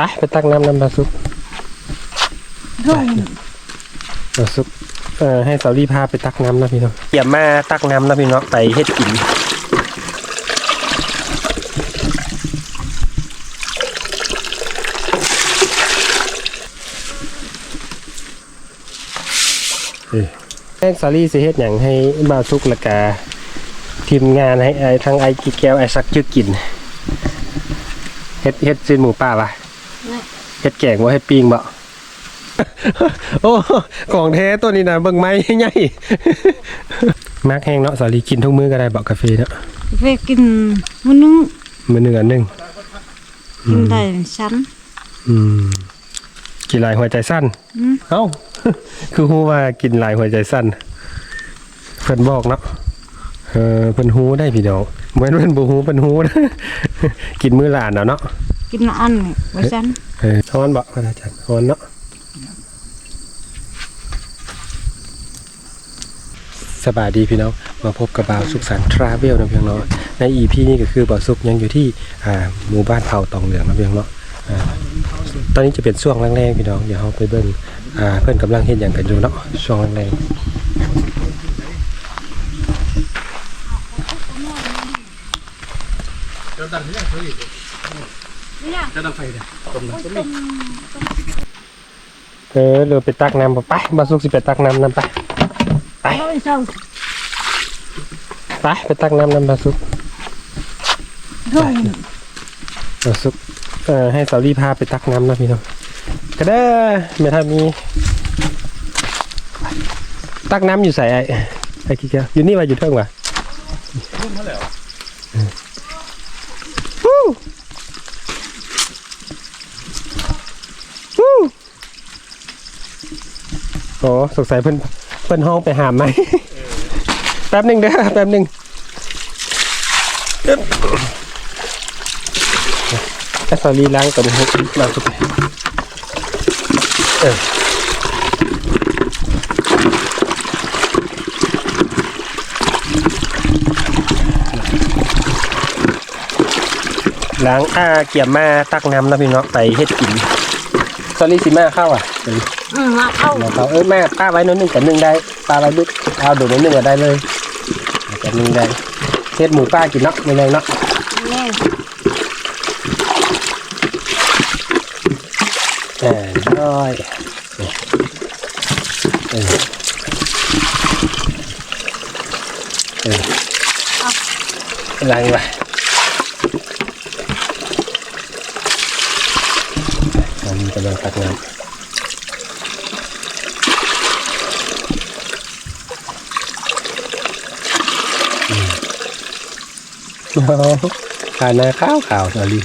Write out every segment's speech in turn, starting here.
ไปไปตักน้ำน้ำบาซุปทุ่งบาซุปเอ่อให้สาวรีพาไปตักน้ำนะพี่น้องเกี่ยมมาตักน้ำนะพี่น้องไปเฮ็ดกินเอ้ยแป้งสาลี่สิเฮ็ดหยังให้บาซุกและกาทีมงานให้ไอ้ทางไอ้กิแก้วไอ้ซักจึกกินเฮ็ดเฮ็ดซีนหมูป่าวะเฮ็ดแกงบ่เฮ็ดปิ้งบ่โอ้ของแท้ตัวนี้นะเบิ่งไม้ใหญ่ๆมักแห้งเนาะสาลีกินทุกมื้อก็ได้บอกกาแฟเนาะไปกินมื้อนึงมื้อหนึงอันหนึงกินได้ชั้นอืมกินหลายหัวใจสั้นอืมเอ้าคือฮู้ว่ากินหลายหัวใจสั้นเพิ่นบอกเนาะเออเพิ่นฮู้ได้พี่น้องเหมือนเพิ่นบ่ฮู้เพิ่นฮู้นะกินมื้อละอันเอาเนาะกินอันนี่ไว้ชั้น เออฮ้อนบ่พระอาจารย์ฮ้อนเนาะสบายดีพี่น้อง มาพบกับบ่าวสุขสันต์ทราเวลนะเพียงเนาะใน EP นี้ก็คือบ่าวสุขยังอยู่ที่อ่าหมู่บ้านเผาตองเหลืองนะเพียงเนาะตอนนี้จะเป็นช่วงแรงๆพี่น้องเดี๋ยวเราไปเบิ่งอ่าเพิ่อนกำลังเฮ็ดหยังกันอยู่เนาะช่วงแรงๆ เออเรือไปตักน้ำบ่ไปบาสุกสิไปตักน้ำน้ำไปไปเอาไปส่งไปไปตักน้ำน้ำบาสุกทุ่งบาสุกเอ่อให้สาวรีพาไปตักน้ำนะพี่น้องก็ได้ไม่ถ้ามีตักน้ำอยู่ใส่ไอ้ไอ้กิ๊กอยู่นี่ว่าอยู่เทิงว่ะฮู้ฮู้ โอ้สงสัยเพิ่นเพิ่นห้องไปหามไหมแป๊บหนึ่งเด้อแป๊บหนึ่งอึ๊บแอสซอรี่ล้างตัวนี้ให้ล้างสุดเออล้างอ่าเกี่ยมมาตักน้ำนะพี่เนาะไปเฮ็ดกินซอรี่สิมาเข้าอะอื มาเข้ามาเข้าเออแม่ป้าไว้น้อยหนึงกับหนึ่งได้ป้าไว้ดึกเอาดูน้อยหนึงก็ได้เลยกับหนึ่งได้เฮ็ดหมูป้ากินเนาะไม่แรงเนาะแม่เออร้อยเออเออล้างไปตอนนี้กำลังตักน้ำอืมโอ้โห ขาหน้าขาวขาวสอรี่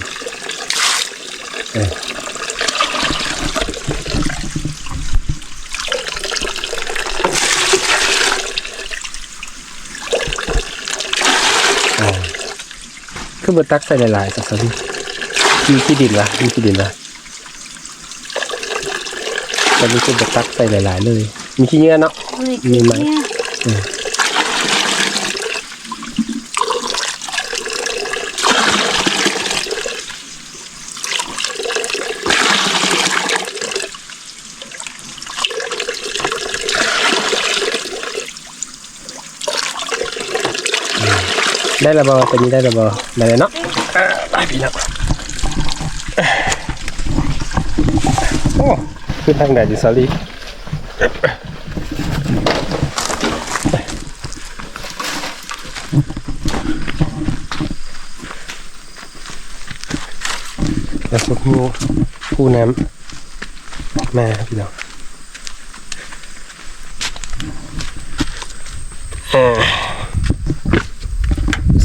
เออคือบตักใส่หลายๆสักสักมีขี้ดินละมีขี้ดินละตอนนี้คือบตักใส่หลายๆเลย มีขี้เงี้ยเนาะมีไหม เนี่ย ได้ ระเบอตัวนี้ได้ระเบอได้เลยเนาะอ่าไปพี่เนาะโอ้ขึ้นทางไหนดิสอรี่แล้วพวกงูกูน้ำมาพี่น้องอ่า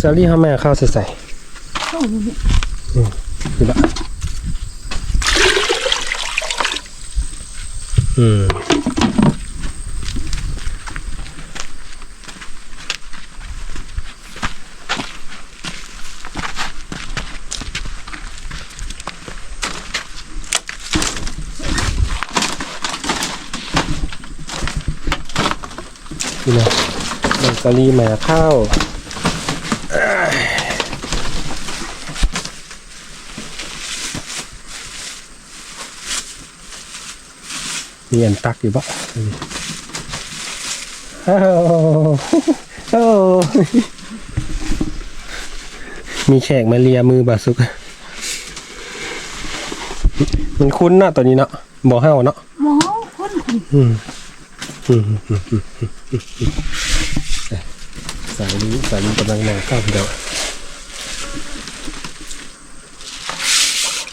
ซาลี่เขาแม่ข้าวใส่ใส่ทุ่ละอืมนี่นะเดี๋ยวซาลี่มาข้าอ มีอันตักอยู่บ่โอ้โหโอ้โหมีแขกมาเลียมือบาสุก มันคุ้นเนาะตัวนี้เนาะบ่เฮาเนาะหมอคนคุณอืมอืมอืมอืมอืมอืมอืมสายนี้สายนี้กำลังนองเข้าเดี๋ยว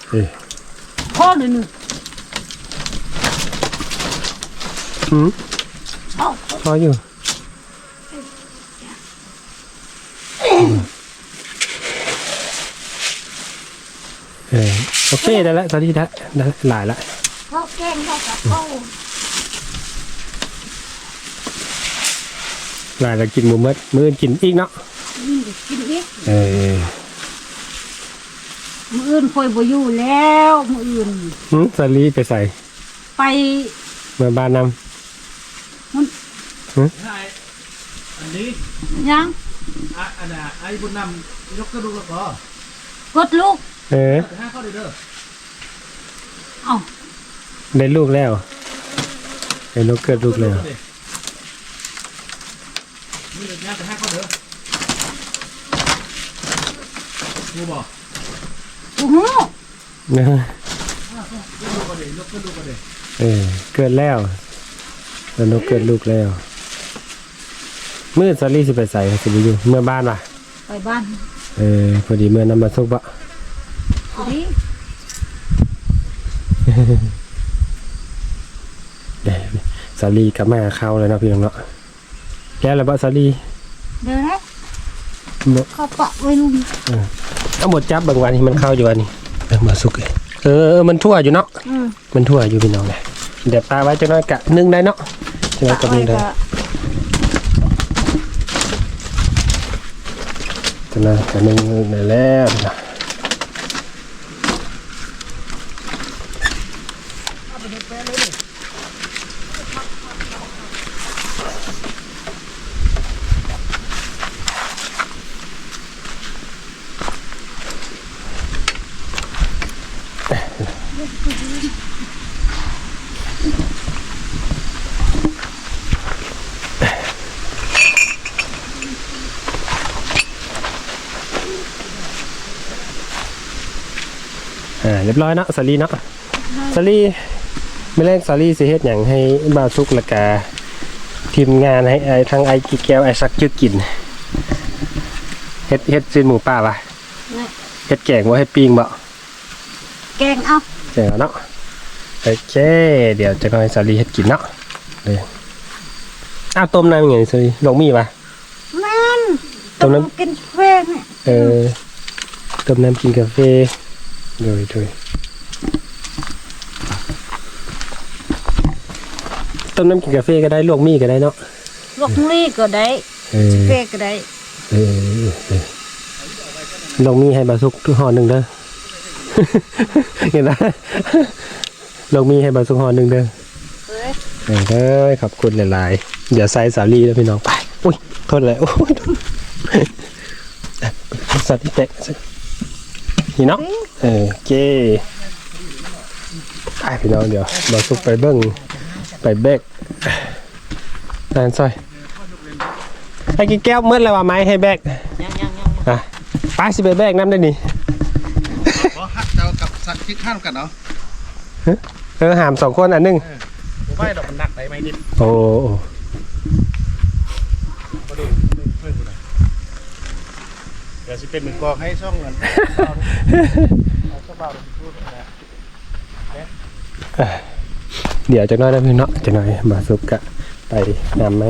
เอ้ยพ่อหนึ่ง อืมเอาพออยู่เออโอเคได้แล้วตอนนี้ได้ได้หลายละเขาแกล้งเขากับเขาหลายแล้วกินหมูมัดมืออนกินอีกเนาะนี่กินอีกเออมืออื่นคอยบ่อยู่แล้วมืออื่นหืมสาลีไปใส่ ไปเมื่อบ้านนใช่ อันนี้ยังอะอันน่ะไอ้บุญนำยกกระดูกแล้วก็กดลูกำเออห้าข้อเด้อเด้อเอาได้ลูกแล้วได้ลูกเกิดลูกแล้วนี่เดี๋ยวย่างแต่ห้าข้อเด้องูบอกโอ้โหเออกระดูกก็เด้ยกกระดูกก็เด้เออเกิดแล้วแล้วนกเกิดลูกแล้ว มืดสาลีสิไปใส่สิไปอยู่เมื่อบ้านว่ะไปบ้านเออพอดีเมื่อนำมาซุกบะพอดีเด้สาลีกับแม่เข้าเลยเนาะพี่น้องเนาะแล้วอะไรบะสาลีเดี๋ยวนะบ่เขาปะไว้ลุงเอาหมดจับเบางวันนี้มันเข้าอยู่วันนี้เออมาสุกเลยเออเออมันทั่วอยู่เนาะอืมมันทั่วอยู่พี่น้องเลยเดี๋ยวปลาไว้จะน้อยกะนึ่งได้เนาะจะน้อยปะกะไว้นึ่งได้ จะน้อยกะนึ่งในแล้วนะ เรียบร้อยเนาะสาลีเนาะสาลีไม่แรกสาลีสิเฮ็ดหยังให้บ่าวสุกและกาทีมงานให้ไอ้ทางไอ้กีแก้วไอ้สักจึกกินเฮ็ดเฮ็ดซีนหมูป่าปะนี่เฮ็ดแกงบ่เฮ็ดปิ้งบ่แกงเอาเจ๋งเนาะโอเคเดี๋ยวจะน้อยสาลีเฮ็ดกินเนาะเลยอ้าวต้มน้ำยังไงสาลีลงมีปะแม่นต้มน้ำกินเฟงเนี่ยเออต้มน้ำกินกาแฟ โดยโดยต้มน้ำกินกาแฟก็ได้ลวกมีก็ได้เนาะลวกนี่ก็ได้เออเฟงก็ได้เออเออลวกมีให้บาสุกทุกห่อหนึ่งเด้อ เห็นไหมลวกมีให้บาสุกห่อหนึ่งเด้อเอ้ยเออเด้อขอบคุณหลายๆเดี๋ยวใส่สาลีแล้วพี่น้องไปอุ้ยโทษเลยโอ้ยสัตว์ที่เตะนี่เนาะ เออ โอเคไปพี่น้องเดี๋ยวบาสุกไปเบิ้งไปเบกนานซอยไอ้กี่แก้วมืดแล้วว่าไม้ให้แบกยังยังยังอะไปสิไปแบกน้ำได้นี่ขอฮักเจ้ากับสักคิดข้ามกันเนาะเออหามสองคนอันหนึงผมไม่ดอกมันหนักไปไหมนิดโอ้โอ้ก็ดูช่วยกูหน่อยเดี๋ยวสิเป็นมือกองให้ช่องเงิน เดี๋ยวจะน้อยนะพี่เนาะจะน้อยบาสุกกะไปนำไหม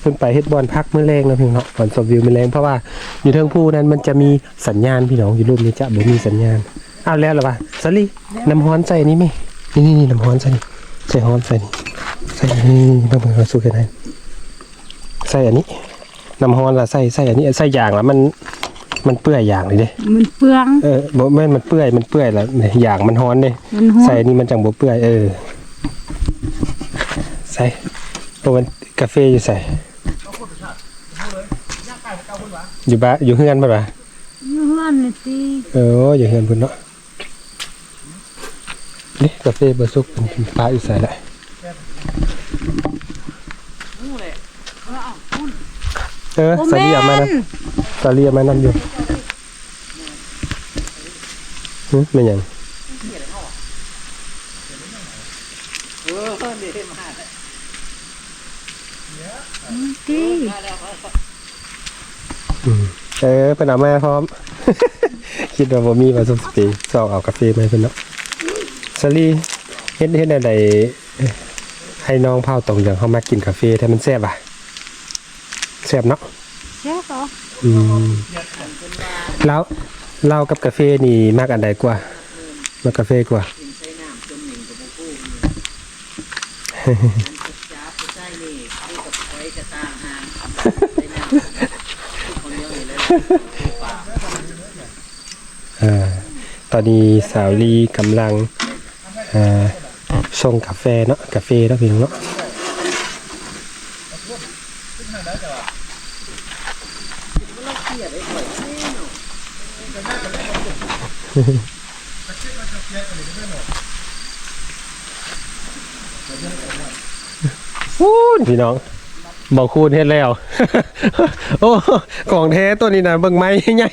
เพิ่นไปเฮ็ดบอลพักเมื่อแรงนะพี่เนาะบอลสบวิวเมื่อแรงเพราะว่าอยู่เทิงภูนั้นมันจะมีสัญญาณพี่น้องอยู่รูปนี้จะบ่มีสัญญาณอ้าวแล้วหรอวะสลีน้ำฮ้อนใส่นี่ไหมนี่นี่นี่น้ำฮ้อนใส่นี่ใส่ฮ้อนใส่นี่ใส่นี่เพิ่นเพิ่นเอาสู้กันให้ใส่อันนี้น้ำฮ้อนละใส่ใส่อันนี้ใส่อย่างละมัน มันเปื่อยอย่างเลยเด้มันเปลือง เออบ่แม่มันเปื่อยมันเปื่อยแล้วอย่างมันฮ้อนเลยมันฮอน ใส่นี่มันจังบ่เปื่อยเออใส่บ่มันกาแฟอยู่ใส่อยู่บ้านอยู่เฮือนบ่ล่ะอยู่เฮือนนี่ติเอออยู่เฮือนพุ่นเนาะนี่กาแฟบ่สุกเป็นปลาอยู่ใส่ละ เออโอ้สาแม่ลีเอามานนำสาลีเอามานำอยู่หึเป็นหยังตีเออเป็นเอามาพร้อม คิดว่าบ่มีมาสุกสปีซอกเอากาแฟมาให้เพิ่นเนาะสาลีเฮ็ดเฮ็ดอะไรให้น้องเผาตรงอย่างเขามากินกาแฟแต่มันแซ่บอะแซ่บเนาะใช่ก็อืมแล้วเรากับกาแฟนี่มากอันใดกว่ามากกาแฟกว่าอ่าตอนนี้สาวลีกำลังอ่าชงกาแฟเนาะกาแฟเนาะพี่น้องเนาะ วู้นพี่น้องบอกคูณเฮ็ดแล้ว โอ้ของแท้ตัวนี้นะเบิ่งไม้ใหญ่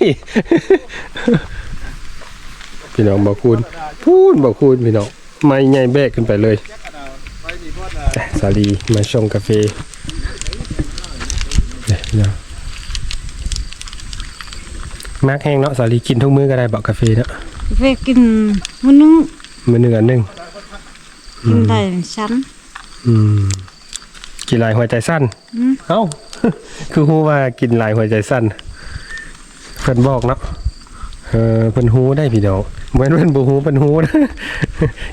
พี่น้องบอกคูณพูนบอกคูณพี่น้องไม้ใหญ่แบกขึ้นไปเลยสาลีมาชงกาแฟเนี่ย มากแห้งเนาะสาลีกินทุกมื้อก็ได้บอกกาแฟเนาะไปกินมื้อนึงมื้อหนึ่งอันหนึ่งกินได้ชั้นอืมกินหลายหัวใจสั้นอืมเอ้าคือฮู้ว่ากินหลายหัวใจสั้นเพิ่นบอกเนาะเออเพิ่นฮู้ได้พี่น้องเหมือนเพิ่นบ่ฮู้เพิ่นฮู้นะ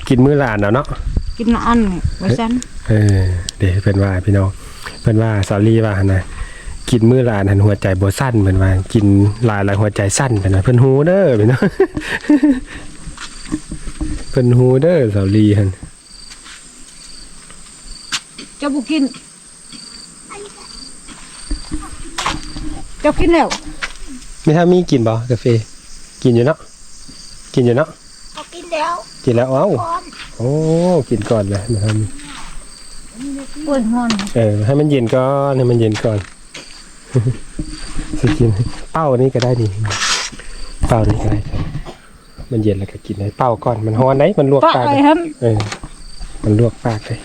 กินมื้อละอันเอาเนาะกินอันไว้ชั้นเออเดี๋ยวเพิ่นว่าพี่น้องเพิ่นว่าสาลีว่าหั่นนะ กินมื้อละอันหันหัวใจบ่สั้นเพิ่นว่า กินหลายหลายหัวใจสั้นเพิ่นว่าเพิ่นฮู้เด้อพี่น้องเพิ่นฮู้เด้อสาลีหั่นเจ้าบ่กิน เจ้ากินแล้วไม่ถ้ามีกินบ่กาแฟกินอยู่เนาะกินอยู่เนาะเอากินแล้วกินแล้วเอ้าโอ้กินก่อนเลยนะครับปวดหัวเออให้มันเย็นก่อนให้มันเย็นก่อน สิกินเป้านี้ก็ได้นี่เป้านี้ก็ได้ครับมันเย็นแล้วก็กินเลยเป้าก่อนมันฮ้อนไหนมันลวกปะปากไอ้เลยหั่นเออมันลวกปากเลย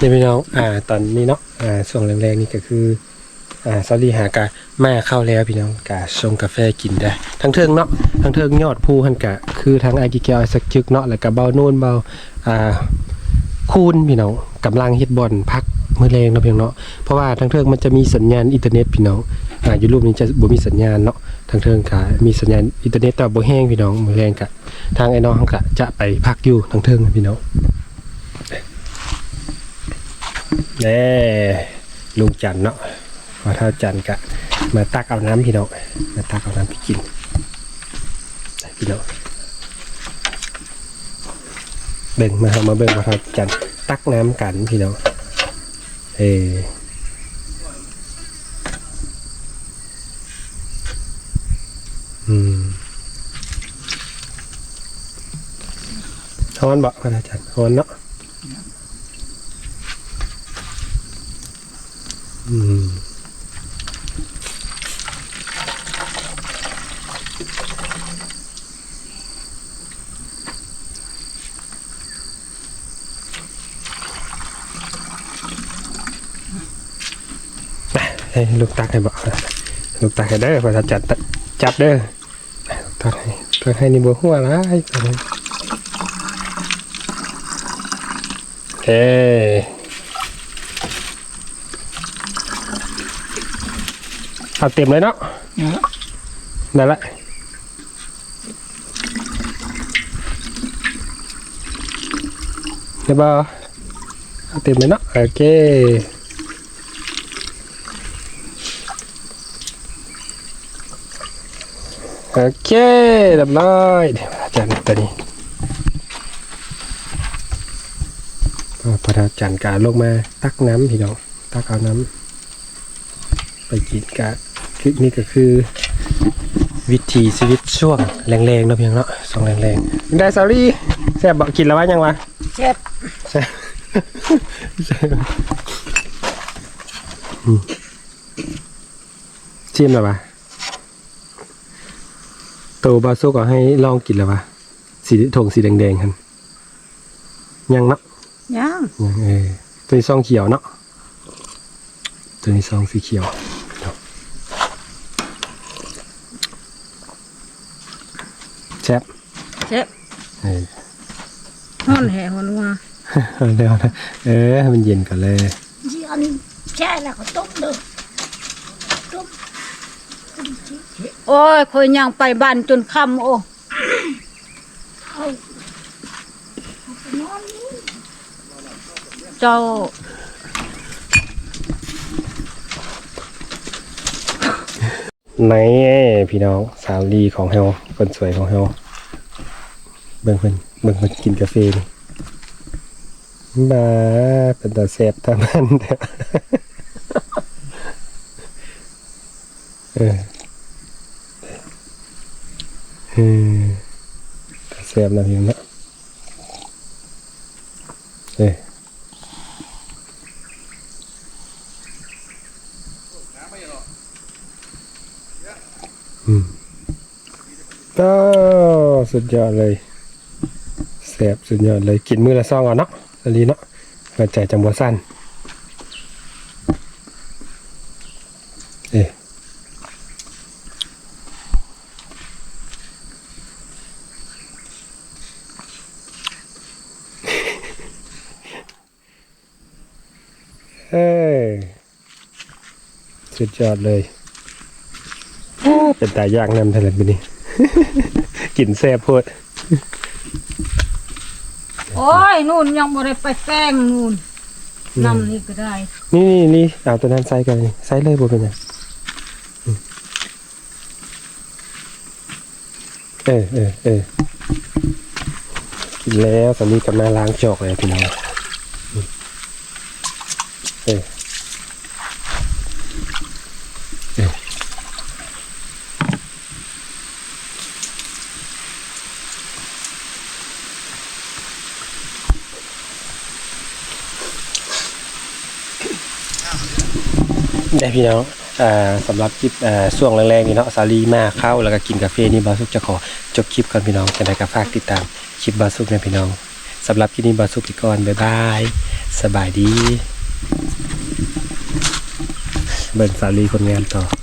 นี่พี่น้องอ่า ตอนนี้เนาะอ่าช่วงแรงๆนี่ก็คือ อ่าซาลีหากามาเข้าแล้วพี่น้องกาชงกาแฟกินได้ ทั้งเทิงเนาะทั้งเทิงยอดภูหันกะคือทั้งไอกิเกลไอสักจึกเนาะแล้วก็เบาโน่นเบาอ่าคูณพี่น้องกำลังเฮ็ดบอลพัก มื้อแรงเนาะพี่น้องเนาะเพราะว่าทางเทิงมันจะมีสัญญาณอินเทอร์เน็ตพี่น้องอ่าอยู่รูปนี้จะบ่มีสัญญาณเนาะทางเทิงกะมีสัญญาณอินเทอร์เน็ตแต่บ่แห้งพี่น้องมื้อแรงกะทางไอ้น้องเขากะจะไปพักอยู่ทางเทิงพี่น้องแน่ลุงจันเนาะพอเท่าจันกะ มาตักเอาน้ำพี่น้องมาตักเอาน้ำไปกินพี่น้องเบ่งมาเอามาเบิ่งพอเท่าจันตักน้ำกันพี่น้อง เอออืมฮ้อนบ่พระอาจารย์ฮอนเนาะอืม ให้ลูกตักให้บ่ลูกตักให้เด้อพอจารย์จับเด้อตักให้ตักให้นี่บ่หัวร้ายตักให้เอาเต็มเลยเนาะนั่นแหละเดี๋ยวบอเอาเต็มเลยเนาะโอเค โอเคเรียบร้อยเดี๋ยวอาจารย์ตัวนี้ก็พระอาจารย์การลงมาตักน้ำพี่น้องตักเอาน้ำไปกินกะคือนี่ก็คือ วิถีชีวิตช่วงแรงๆเนาะเพียงเนาะช่วงแรงๆได้สาลี่แซ่บบอกกินแล้วว่ายังวะเจ็บแซ่บอืมชิมแล้วปะ โตบาซุกก็ให้ลองกินแล้วปะสีถงสีแดงๆครับยังเนาะยังยังเออตัวนี้ซองเขียวเนาะตัวนี้ซองสีเขียวแซ่บเจ็บเออฮ้อนแห่ฮ้อนว่าเอาเร็วนะเออให้มันเย็นก่อนเลยจีอันแช่แล้วก็ต้มเด้อต้ม โอ้ยคอยย่างไปบ้านจนค่ำโอ้เจ้าไหนพี่น้องสาวดีของเฮาคนสวยของเฮาเบิ่งเพิ่นเบิ่งเพิ่นกินกาแฟนี่มาเป็นตาแซ่บทำมันเอออตา แซ่บนะพี่น้องเนะเออก็สุดยอดเลยแซ่บสุดยอดเลยกินมื้อละซองเอาเนาะอันนี้เนาะหัวใจจังบ่สั้น เอ้ยสุดยอดเลยอ้าเป็นตาย่างนำทะเลไปนี่กลิ่นแซ่บโพดโอ้ยนู่นยังบ่ได้ไปแป้งนู่นน้ำนี่ก็ได้ นี่นี่นี่เอาตัวนั้นใส่กันนี่ใส่เลยบ่เป็นหยังอืมเออเออเออกินแล้วสามีกลับมาล้างจอกเลยพี่น้องอืมเออเออ ได้พี่น้องสำหรับคลิปอ่าช่วงแรกๆนี่เนาะสาลีมาเข้าแล้วก็กินกาแฟนี่บาสุกจะขอจบคลิปก่อนพี่น้องจะได้ก็ฝากติดตามคลิปบาสุกนะพี่น้องสำหรับคลิปนี้บาสุกไปก่อนบ๊ายบายสบายดี เบิ่งสาลีคนงานต่อ